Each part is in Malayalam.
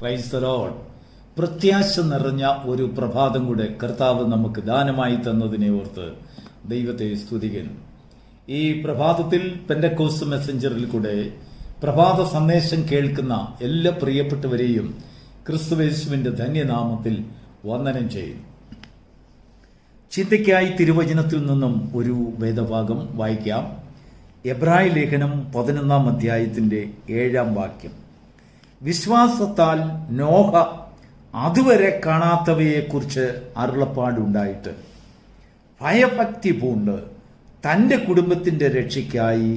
ക്രൈസ്തലോൺ പ്രത്യാശ നിറഞ്ഞ ഒരു പ്രഭാതം കൂടെ കർത്താവ് നമുക്ക് ദാനമായി തന്നതിനെ ഓർത്ത് ദൈവത്തെ സ്തുതിക്കുന്നു. ഈ പ്രഭാതത്തിൽ പെൻഡക്കോസ് മെസ്സഞ്ചറിൽ കൂടെ പ്രഭാത സന്ദേശം കേൾക്കുന്ന എല്ലാ പ്രിയപ്പെട്ടവരെയും ക്രിസ്തുവേശുവിന്റെ ധന്യനാമത്തിൽ വന്ദനം ചെയ്യുന്നു. ചിന്തയ്ക്കായി തിരുവചനത്തിൽ നിന്നും ഒരു വേദഭാഗം വായിക്കാം. എബ്രായ ലേഖനം പതിനൊന്നാം അധ്യായത്തിന്റെ ഏഴാം വാക്യം. വിശ്വാസത്താൽ നോഹ അതുവരെ കാണാത്തവയെക്കുറിച്ച് അരുളപ്പാടുണ്ടായിട്ട് ഭയഭക്തി പൂണ്ട് തന്റെ കുടുംബത്തിന്റെ രക്ഷയ്ക്കായി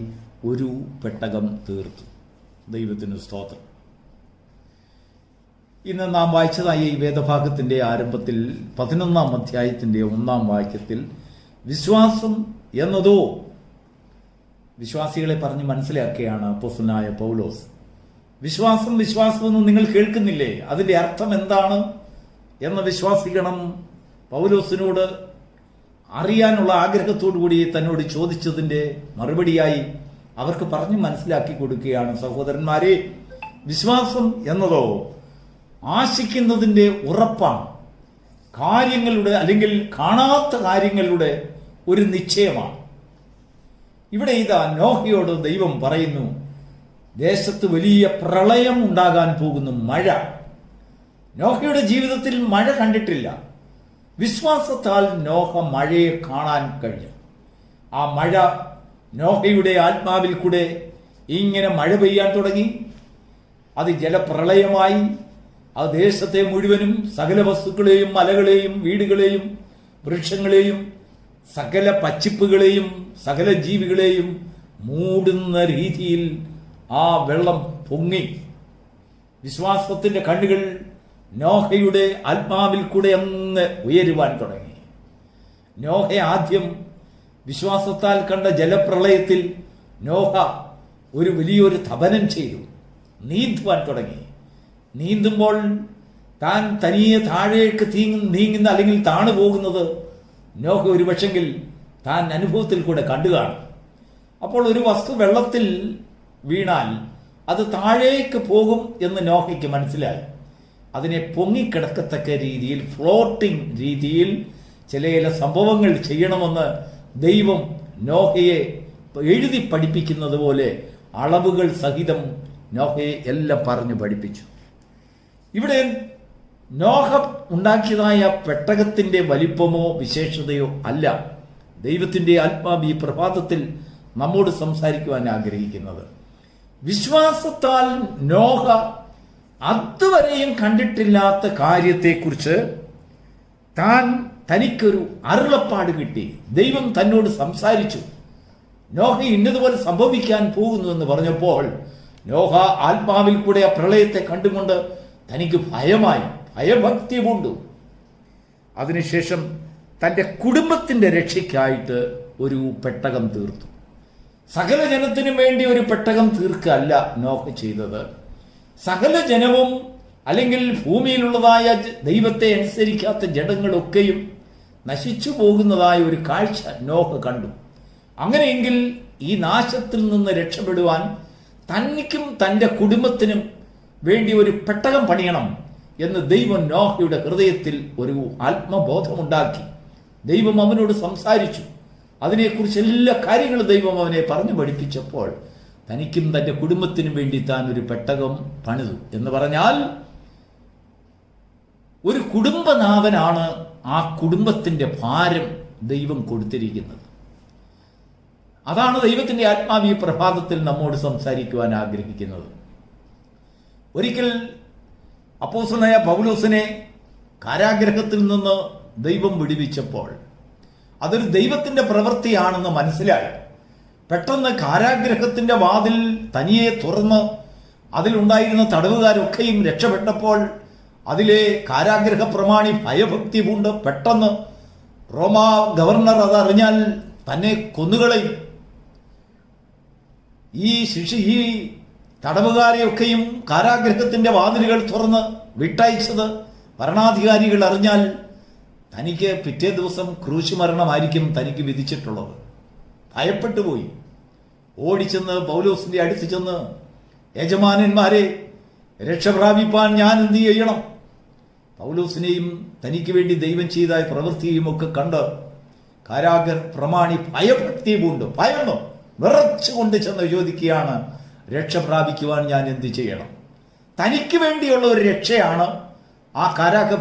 ഒരു പെട്ടകം തീർത്തു. ദൈവത്തിന് സ്തോത്രം. ഇന്ന് നാം വായിച്ചതായി ഈ വേദഭാഗത്തിന്റെ ആരംഭത്തിൽ പതിനൊന്നാം അധ്യായത്തിന്റെ ഒന്നാം വാക്യത്തിൽ വിശ്വാസം എന്നതോ വിശ്വാസികളെ പറഞ്ഞ് മനസ്സിലാക്കുകയാണ് അപ്പോസ്തലനായ പൗലോസ് വിശ്വാസം വിശ്വാസം എന്ന് നിങ്ങൾ കേൾക്കുന്നില്ലേ? അതിന്റെ അർത്ഥം എന്താണ് എന്ന് വിശ്വാസിക്കണം. പൗലോസിനോട് അറിയാനുള്ള ആഗ്രഹത്തോടു കൂടി തന്നോട് ചോദിച്ചതിന്റെ മറുപടിയായി അവർക്ക് പറഞ്ഞു മനസ്സിലാക്കി കൊടുക്കുകയാണ്. സഹോദരന്മാരെ വിശ്വാസം എന്നതോ ആശിക്കുന്നതിന്റെ ഉറപ്പാണ്. കാര്യങ്ങളുടെ അല്ലെങ്കിൽ കാണാത്ത കാര്യങ്ങളുടെ ഒരു നിശ്ചയമാണ്. ഇവിടെ ഇതാ നോഹയോട് ദൈവം പറയുന്നു ദേശത്ത് വലിയ പ്രളയം ഉണ്ടാകാൻ പോകുന്ന മഴ. നോഹയുടെ ജീവിതത്തിൽ മഴ കണ്ടിട്ടില്ല. വിശ്വാസത്താൽ നോഹ മഴയെ കാണാൻ കഴിഞ്ഞു. ആ മഴ നോഹയുടെ ആത്മാവിൽ കൂടെ ഇങ്ങനെ മഴ പെയ്യാൻ തുടങ്ങി. അത് ജലപ്രളയമായി. ആ ദേശത്തെ മുഴുവനും സകല വസ്തുക്കളെയും മലകളെയും വീടുകളെയും വൃക്ഷങ്ങളെയും സകല പച്ചിപ്പുകളെയും സകല ജീവികളെയും മൂടുന്ന രീതിയിൽ ആ വെള്ളം പൊങ്ങി. വിശ്വാസത്തിന്റെ കണ്ണുകൾ നോഹയുടെ ആത്മാവിൽ കൂടെ അങ്ങ് ഉയരുവാൻ തുടങ്ങി. നോഹ ആദ്യം വിശ്വാസത്താൽ കണ്ട ജലപ്രളയത്തിൽ നോഹ ഒരു വലിയൊരു തപനം ചെയ്തു. നീന്തുവാൻ തുടങ്ങി. നീന്തുമ്പോൾ താൻ തനിയെ താഴേക്ക് തീങ്ങ നീങ്ങുന്ന അല്ലെങ്കിൽ താണു പോകുന്നത് നോഹ ഒരു പക്ഷെങ്കിൽ താൻ അനുഭവത്തിൽ കൂടെ കണ്ടു കാണും. അപ്പോൾ ഒരു വസ്തു വെള്ളത്തിൽ വീണാൽ അത് താഴേക്ക് പോകും എന്ന് നോഹയ്ക്ക് മനസ്സിലായി. അതിനെ പൊങ്ങിക്കിടക്കത്തക്ക രീതിയിൽ ഫ്ലോട്ടിംഗ് രീതിയിൽ ചില ചില സംഭവങ്ങൾ ചെയ്യണമെന്ന് ദൈവം നോഹയെ എഴുതി പഠിപ്പിക്കുന്നത് പോലെ അളവുകൾ സഹിതം നോഹയെ എല്ലാം പറഞ്ഞു പഠിപ്പിച്ചു. ഇവിടെ നോഹ ഉണ്ടാക്കിയതായ പെട്ടകത്തിന്റെ വലിപ്പമോ വിശേഷതയോ അല്ല. ദൈവത്തിന്റെ ആത്മാവ് ഈ പ്രഭാതത്തിൽ നമ്മോട് സംസാരിക്കുവാൻ ആഗ്രഹിക്കുന്നത്. വിശ്വാസത്താൽ നോഹ അതുവരെയും കണ്ടിട്ടില്ലാത്ത കാര്യത്തെക്കുറിച്ച് താൻ തനിക്കൊരു അരുളപ്പാട് കിട്ടി. ദൈവം തന്നോട് സംസാരിച്ചു. നോഹ ഇന്നതുപോലെ സംഭവിക്കാൻ പോകുന്നു എന്ന് പറഞ്ഞപ്പോൾ നോഹ ആത്മാവിൽ കൂടെ ആ പ്രളയത്തെ കണ്ടുകൊണ്ട് തനിക്ക് ഭയമായി ഭയഭക്തി കൊണ്ടു അതിനുശേഷം തന്റെ കുടുംബത്തിന്റെ രക്ഷയ്ക്കായിട്ട് ഒരു പെട്ടകം തീർത്തു. സകല ജനത്തിനും വേണ്ടി ഒരു പെട്ടകം തീർക്കല്ല നോഹ ചെയ്തത്. സകല ജനവും അല്ലെങ്കിൽ ഭൂമിയിലുള്ളതായ ദൈവത്തെ അനുസരിക്കാത്ത ജഡങ്ങളൊക്കെയും നശിച്ചു പോകുന്നതായ ഒരു കാഴ്ച നോഹ കണ്ടു. അങ്ങനെയെങ്കിൽ ഈ നാശത്തിൽ നിന്ന് രക്ഷപ്പെടുവാൻ തനിക്കും തന്റെ കുടുംബത്തിനും വേണ്ടി ഒരു പെട്ടകം പണിയണം എന്ന് ദൈവം നോഹയുടെ ഹൃദയത്തിൽ ഒരു ആത്മബോധമുണ്ടാക്കി. ദൈവം അവനോട് സംസാരിച്ചു. അതിനെക്കുറിച്ച് എല്ലാ കാര്യങ്ങളും ദൈവം അവനെ പറഞ്ഞു പഠിപ്പിച്ചപ്പോൾ തനിക്കും തന്റെ കുടുംബത്തിനും വേണ്ടി താൻ ഒരു പെട്ടകം പണിതു. എന്ന് പറഞ്ഞാൽ ഒരു കുടുംബനാഥനാണ് ആ കുടുംബത്തിന്റെ ഭാരം ദൈവം കൊടുത്തിരിക്കുന്നത്. അതാണ് ദൈവത്തിന്റെ ആത്മാവ് ഈ പ്രഭാതത്തിൽ നമ്മോട് സംസാരിക്കുവാൻ ആഗ്രഹിക്കുന്നത്. ഒരിക്കൽ അപ്പോസനായ പൗലോസിനെ കാരാഗ്രഹത്തിൽ നിന്ന് ദൈവം വിടുവിച്ചപ്പോൾ അതൊരു ദൈവത്തിന്റെ പ്രവൃത്തിയാണെന്ന് മനസ്സിലായി. പെട്ടെന്ന് കാരാഗ്രഹത്തിന്റെ വാതിൽ തനിയെ തുറന്ന് അതിലുണ്ടായിരുന്ന തടവുകാരൊക്കെയും രക്ഷപ്പെട്ടപ്പോൾ അതിലെ കാരാഗ്രഹ പ്രമാണി ഭയഭക്തി കൊണ്ട് പെട്ടെന്ന് റോമ ഗവർണർ അതറിഞ്ഞാൽ തന്നെ കൊന്നുകളയും. ഈ ശിക്ഷ ഈ തടവുകാരെയൊക്കെയും കാരാഗ്രഹത്തിന്റെ വാതിലുകൾ തുറന്ന് വിട്ടയച്ചത് ഭരണാധികാരികൾ അറിഞ്ഞാൽ തനിക്ക് പിറ്റേ ദിവസം ക്രൂശ് മരണമായിരിക്കും തനിക്ക് വിധിച്ചിട്ടുള്ളത്. ഭയപ്പെട്ടു പോയി. ഓടിച്ചെന്ന് പൗലോസിന്റെ അടുത്ത് ചെന്ന് യജമാനന്മാരെ രക്ഷ പ്രാപിപ്പാൻ ഞാൻ എന്ത് ചെയ്യണം? പൗലോസിനെയും തനിക്ക് വേണ്ടി ദൈവം ചെയ്ത പ്രവൃത്തിയും ഒക്കെ കണ്ട് കാരാഗർ പ്രമാണി ഭയഭക്തി പൂണ്ട്. ഭയന്നു. വിറച്ചുകൊണ്ട് ചെന്ന് ചോദിക്കുകയാണ് രക്ഷ പ്രാപിക്കുവാൻ ഞാൻ എന്ത് ചെയ്യണം? തനിക്ക് വേണ്ടിയുള്ള ഒരു രക്ഷയാണ് ആ കാരാഗ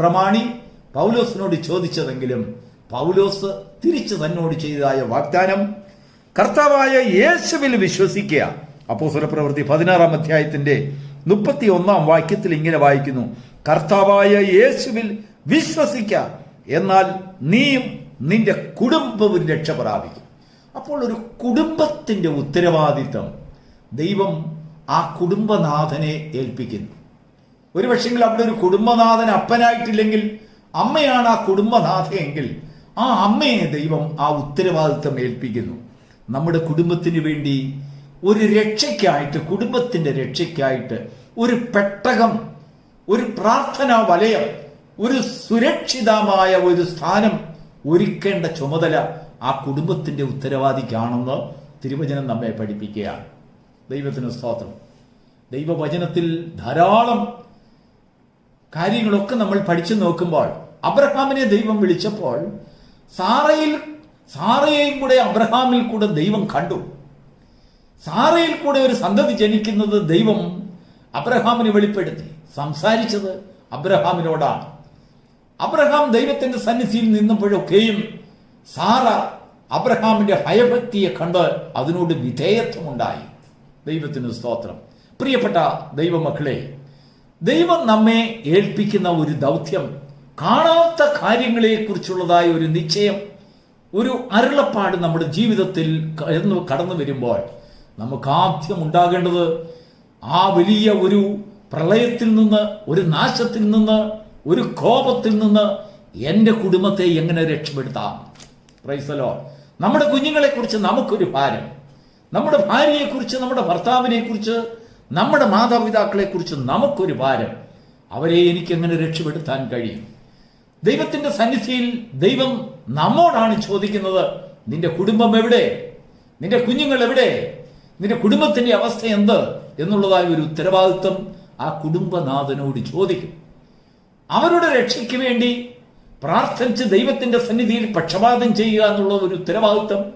പ്രമാണി പൗലോസിനോട് ചോദിച്ചതെങ്കിലും പൗലോസ് തിരിച്ചു തന്നോട് ചെയ്തതായ വാഗ്ദാനം കർത്താവായ യേശുവിൽ വിശ്വസിക്കുക. അപ്പോ പ്രവൃത്തി പതിനാറാം അധ്യായത്തിന്റെ മുപ്പത്തി ഒന്നാം വാക്യത്തിൽ ഇങ്ങനെ വായിക്കുന്നു. കർത്താവായ യേശുവിൽ വിശ്വസിക്ക എന്നാൽ നീയും നിന്റെ കുടുംബവും രക്ഷ പ്രാപിക്കും അപ്പോൾ ഒരു കുടുംബത്തിന്റെ ഉത്തരവാദിത്തം ദൈവം ആ കുടുംബനാഥനെ ഏൽപ്പിക്കുന്നു. ഒരു പക്ഷെങ്കിൽ അവിടെ ഒരു കുടുംബനാഥൻ അപ്പനായിട്ടില്ലെങ്കിൽ അമ്മയാണ് ആ കുടുംബനാഥയെങ്കിൽ ആ അമ്മയെ ദൈവം ആ ഉത്തരവാദിത്വം ഏൽപ്പിക്കുന്നു. നമ്മുടെ കുടുംബത്തിന് വേണ്ടി ഒരു രക്ഷയ്ക്കായിട്ട് കുടുംബത്തിന്റെ രക്ഷയ്ക്കായിട്ട് ഒരു പെട്ടകം ഒരു പ്രാർത്ഥനാ വലയം ഒരു സുരക്ഷിതമായ ഒരു സ്ഥാനം ഒരുക്കേണ്ട ചുമതല ആ കുടുംബത്തിന്റെ ഉത്തരവാദിക്കാണെന്ന് തിരുവചനം നമ്മെ പഠിപ്പിക്കുകയാണ്. ദൈവത്തിന് സ്തോത്രം. ദൈവവചനത്തിൽ ധാരാളം കാര്യങ്ങളൊക്കെ നമ്മൾ പഠിച്ചു നോക്കുമ്പോൾ അബ്രഹാമിനെ ദൈവം വിളിച്ചപ്പോൾ സാറയിൽ സാറയെയും കൂടെ അബ്രഹാമിൽ കൂടെ ദൈവം കണ്ടു. സാറയിൽ കൂടെ ഒരു സന്തതി ജനിക്കുന്നത് ദൈവം അബ്രഹാമിന് വെളിപ്പെടുത്തി. സംസാരിച്ചത് അബ്രഹാമിനോടാണ്. അബ്രഹാം ദൈവത്തിന്റെ സന്നിധിയിൽ നിന്നപ്പോഴൊക്കെയും സാറ അബ്രഹാമിന്റെ ഭയഭക്തിയെ കണ്ട് അതിനോട് വിധേയത്വമുണ്ടായി. ദൈവത്തിന് സ്തോത്രം. പ്രിയപ്പെട്ട ദൈവമക്കളെ ദൈവം നമ്മെ ഏൽപ്പിക്കുന്ന ഒരു ദൗത്യം കാണാത്ത കാര്യങ്ങളെ കുറിച്ചുള്ളതായ ഒരു നിശ്ചയം ഒരു അരുളപ്പാട് നമ്മുടെ ജീവിതത്തിൽ കടന്നു വരുമ്പോൾ നമുക്ക് ആദ്യം ഉണ്ടാകേണ്ടത് ആ വലിയ ഒരു പ്രളയത്തിൽ നിന്ന് ഒരു നാശത്തിൽ നിന്ന് ഒരു കോപത്തിൽ നിന്ന് എന്റെ കുടുംബത്തെ എങ്ങനെ രക്ഷപ്പെടുത്താം? പ്രൈസലോ നമ്മുടെ കുഞ്ഞുങ്ങളെക്കുറിച്ച് നമുക്കൊരു ഭാരം. നമ്മുടെ ഭാര്യയെക്കുറിച്ച് നമ്മുടെ ഭർത്താവിനെക്കുറിച്ച് നമ്മുടെ മാതാപിതാക്കളെക്കുറിച്ച് നമുക്കൊരു ഭാരം. അവരെ എനിക്കെങ്ങനെ രക്ഷപ്പെടുത്താൻ കഴിയും? ദൈവത്തിന്റെ സന്നിധിയിൽ ദൈവം നമ്മോടാണ് ചോദിക്കുന്നത് നിന്റെ കുടുംബം എവിടെ? നിന്റെ കുഞ്ഞുങ്ങൾ എവിടെ? നിന്റെ കുടുംബത്തിന്റെ അവസ്ഥ എന്ത്? എന്നുള്ളതായ ഒരു ഉത്തരവാദിത്വം ആ കുടുംബനാഥനോട് ചോദിക്കും. അവരുടെ രക്ഷയ്ക്ക് വേണ്ടി പ്രാർത്ഥിച്ച് ദൈവത്തിന്റെ സന്നിധിയിൽ പക്ഷപാതം ചെയ്യുക എന്നുള്ള ഒരു ഉത്തരവാദിത്വം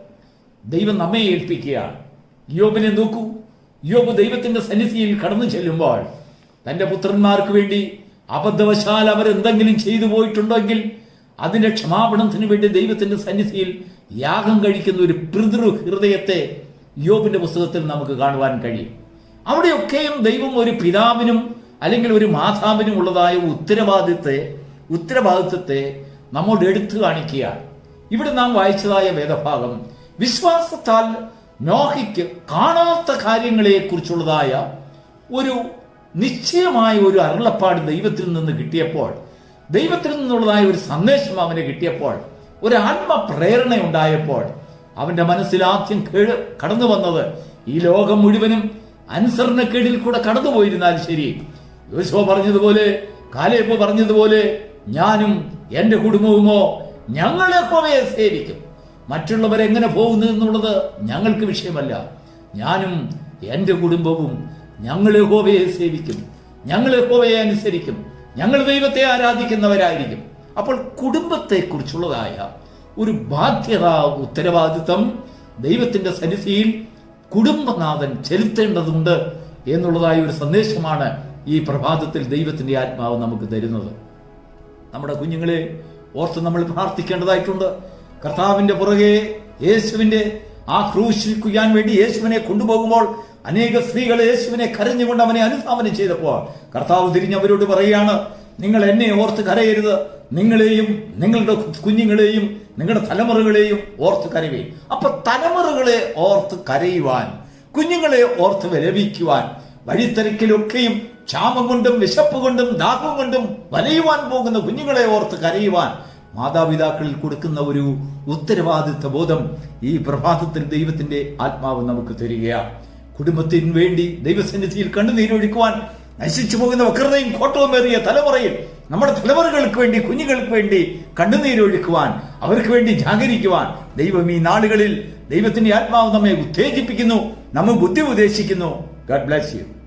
ദൈവം നമ്മെ ഏൽപ്പിക്കുകയാണ്. യോബിനെ നോക്കൂ. യോബ് ദൈവത്തിന്റെ സന്നിധിയിൽ കടന്നു ചെല്ലുമ്പോൾ തന്റെ പുത്രന്മാർക്ക് വേണ്ടി അബദ്ധവശാൽ അവരെന്തെങ്കിലും ചെയ്തു പോയിട്ടുണ്ടെങ്കിൽ അതിന്റെ ക്ഷമാപണത്തിന് വേണ്ടി ദൈവത്തിന്റെ സന്നിധിയിൽ യാഗം കഴിക്കുന്ന ഒരു പിതൃ ഹൃദയത്തെ യോബിന്റെ പുസ്തകത്തിൽ നമുക്ക് കാണുവാൻ കഴിയും. അവിടെയൊക്കെയും ദൈവം ഒരു പിതാവിനും അല്ലെങ്കിൽ ഒരു മാതാവിനും ഉള്ളതായ ഉത്തരവാദിത്തെ ഉത്തരവാദിത്വത്തെ നമ്മോട് എടുത്തു കാണിക്കുകയാണ്. ഇവിടെ നാം വായിച്ചതായ വേദഭാഗം വിശ്വാസത്താൽ നോഹിക്ക് കാണാത്ത കാര്യങ്ങളെ കുറിച്ചുള്ളതായ ഒരു നിശ്ചയമായ ഒരു അരുളപ്പാട് ദൈവത്തിൽ നിന്ന് കിട്ടിയപ്പോൾ ദൈവത്തിൽ നിന്നുള്ളതായ ഒരു സന്ദേശം അവന് കിട്ടിയപ്പോൾ ഒരു ആത്മപ്രേരണ ഉണ്ടായപ്പോൾ അവന്റെ മനസ്സിൽ ആദ്യം കേട് കടന്നു വന്നത് ഈ ലോകം മുഴുവനും അനുസരണക്കേടിൽ കൂടെ കടന്നുപോയിരുന്നാൽ ശരി. യോശോ പറഞ്ഞതുപോലെ കാലയപ്പോ പറഞ്ഞതുപോലെ ഞാനും എന്റെ കുടുംബവുമോ ഞങ്ങളെ സേവിക്കും. മറ്റുള്ളവരെങ്ങനെ പോകുന്നു എന്നുള്ളത് ഞങ്ങൾക്ക് വിഷയമല്ല. ഞാനും എന്റെ കുടുംബവും ഞങ്ങൾ യഹോവയെ സേവിക്കും. ഞങ്ങൾ യഹോവയെ അനുസരിക്കും. ഞങ്ങൾ ദൈവത്തെ ആരാധിക്കുന്നവരായിരിക്കും. അപ്പോൾ കുടുംബത്തെക്കുറിച്ചുള്ളതായ ഒരു ബാധ്യത ഉത്തരവാദിത്വം ദൈവത്തിന്റെ സന്നിധിയിൽ കുടുംബനാഥൻ ചെലുത്തേണ്ടതുണ്ട് എന്നുള്ളതായ ഒരു സന്ദേശമാണ് ഈ പ്രഭാതത്തിൽ ദൈവത്തിന്റെ ആത്മാവ് നമുക്ക് തരുന്നത്. നമ്മുടെ കുഞ്ഞുങ്ങളെ ഓർത്ത് നമ്മൾ പ്രാർത്ഥിക്കേണ്ടതായിട്ടുണ്ട്. കർത്താവിന്റെ പുറകെ യേശുവിന്റെ ആ ക്രൂശിൽ വേണ്ടി യേശുവിനെ കൊണ്ടുപോകുമ്പോൾ അനേക സ്ത്രീകൾ യേശുവിനെ കരഞ്ഞുകൊണ്ട് അവനെ അനുസ്ഥാപനം ചെയ്തപ്പോൾ കർത്താവ് തിരിഞ്ഞവരോട് പറയുകയാണ് നിങ്ങൾ എന്നെ ഓർത്ത് കരയരുത്. നിങ്ങളെയും നിങ്ങളുടെ കുഞ്ഞുങ്ങളെയും നിങ്ങളുടെ തലമുറകളെയും ഓർത്ത് കരയുകയും അപ്പൊ തലമുറകളെ ഓർത്ത് കരയുവാൻ കുഞ്ഞുങ്ങളെ ഓർത്ത് വിലപിക്കുവാൻ വഴിത്തിരക്കിലൊക്കെയും ക്ഷാമം കൊണ്ടും വിശപ്പ് കൊണ്ടും ദാഹം കൊണ്ടും വലയുവാൻ പോകുന്ന കുഞ്ഞുങ്ങളെ ഓർത്ത് കരയുവാൻ മാതാപിതാക്കളിൽ കൊടുക്കുന്ന ഒരു ഉത്തരവാദിത്വ ബോധം ഈ പ്രഭാതത്തിൽ ദൈവത്തിന്റെ ആത്മാവ് നമുക്ക് തരികയാണ്. കുടുംബത്തിന് വേണ്ടി ദൈവസന്നിധിയിൽ കണ്ണുനീരൊഴുക്കുവാൻ നശിച്ചു പോകുന്ന വക്രതയും കോട്ടവുമേറിയ തലമുറയിൽ നമ്മുടെ തലമുറകൾക്ക് വേണ്ടി കുഞ്ഞുങ്ങൾക്ക് വേണ്ടി കണ്ണുനീരൊഴുക്കുവാൻ അവർക്ക് വേണ്ടി ജാഗരിക്കുവാൻ ദൈവം ഈ നാളുകളിൽ ദൈവത്തിന്റെ ആത്മാവ് നമ്മെ ഉത്തേജിപ്പിക്കുന്നു നമ്മെ ബുദ്ധി ഉപദേശിക്കുന്നു ഗഡ് ബ്ലാസ് യു